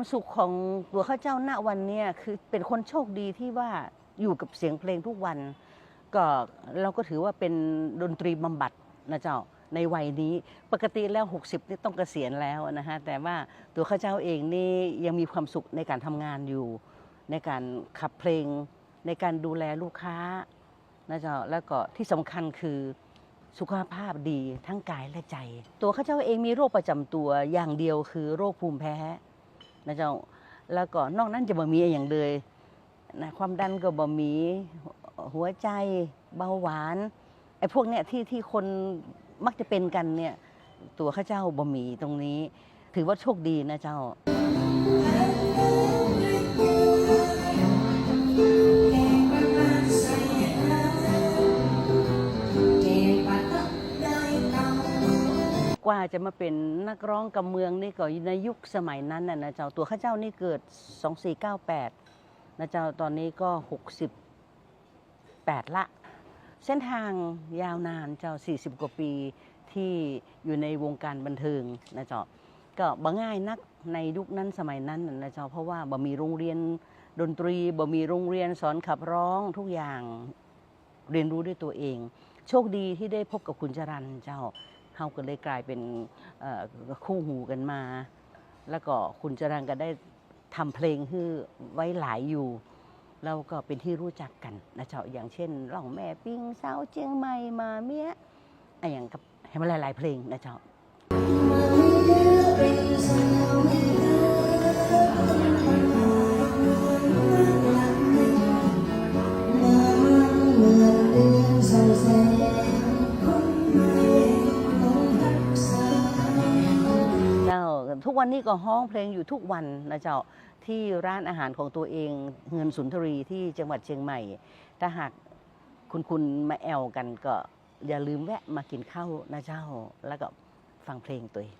ความสุขของตัวข้าเจ้าณวันนี้คือเป็นคนโชคดีที่ว่าอยู่กับเสียงเพลงทุกวัน ก็เราก็ถือว่าเป็นดนตรีบำบัดนะเจ้าในวัยนี้ปกติแล้ว 60นี่ต้องเกษียณแล้วนะฮะแต่ว่าตัวข้าเจ้าเองนี่ยังมีความสุขในการทำงานอยู่ ในการขับเพลง ในการดูแลลูกค้านะเจ้าแล้วก็ที่สำคัญคือสุขภาพดีทั้งกายและใจ ตัวข้าเจ้าเองมีโรคประจำตัวอย่างเดียวคือโรคภูมิแพ้ นะเจ้า แล้วก็นอกนั้นจะบ่มีอย่างเลยนะความดันก็บ่มีหัวใจเบาหวานไอ้พวกเนี้ยที่ที่คนมักจะเป็นกันเนี่ยตัวข้าเจ้าบ่มีตรงนี้ ถือว่าโชคดีนะเจ้า ว่าจะมาเป็นนักร้องกำเมืองนี่ก็ในยุคสมัยนั้นน่ะนะเจ้าตัวข้าเจ้านี่เกิด 2498นะเจ้าตอนนี้ก็ 68 ละ เส้นทางยาวนานเจ้า 40 กว่าปีที่อยู่ในวงการบันเทิงนะเจ้าก็บ่ง่ายนักในยุคนั้นสมัยนั้นน่ะนะเจ้าเพราะว่าบ่มีโรงเรียนดนตรีบ่มีโรงเรียนสอนขับร้องทุกอย่างเรียนรู้ด้วยตัวเอง โชคดีที่ได้พบกับคุณจรันเจ้า เขาก็เลยกลายเป็นคู่หูกันมา แล้วก็คุณจรังก็ได้ทำเพลงให้ไว้หลายอยู่ เราก็เป็นที่รู้จักกันนะเจ้าอย่างเช่นร้องแม่ปิ้งสาวเจียงใหม่มาเมียอะอย่างกับให้มาหลายๆเพลงนะเจ้า ทุกวันนี้ก็ห้องเพลงอยู่ทุกวันนะเจ้าที่ร้านอาหารของตัวเองเงินสุนทรีที่จังหวัดเชียงใหม่ ถ้าหากคุณคุณมาแอลกันก็อย่าลืมแวะมากินข้าวนะเจ้า แล้วก็ฟังเพลงตัวเอง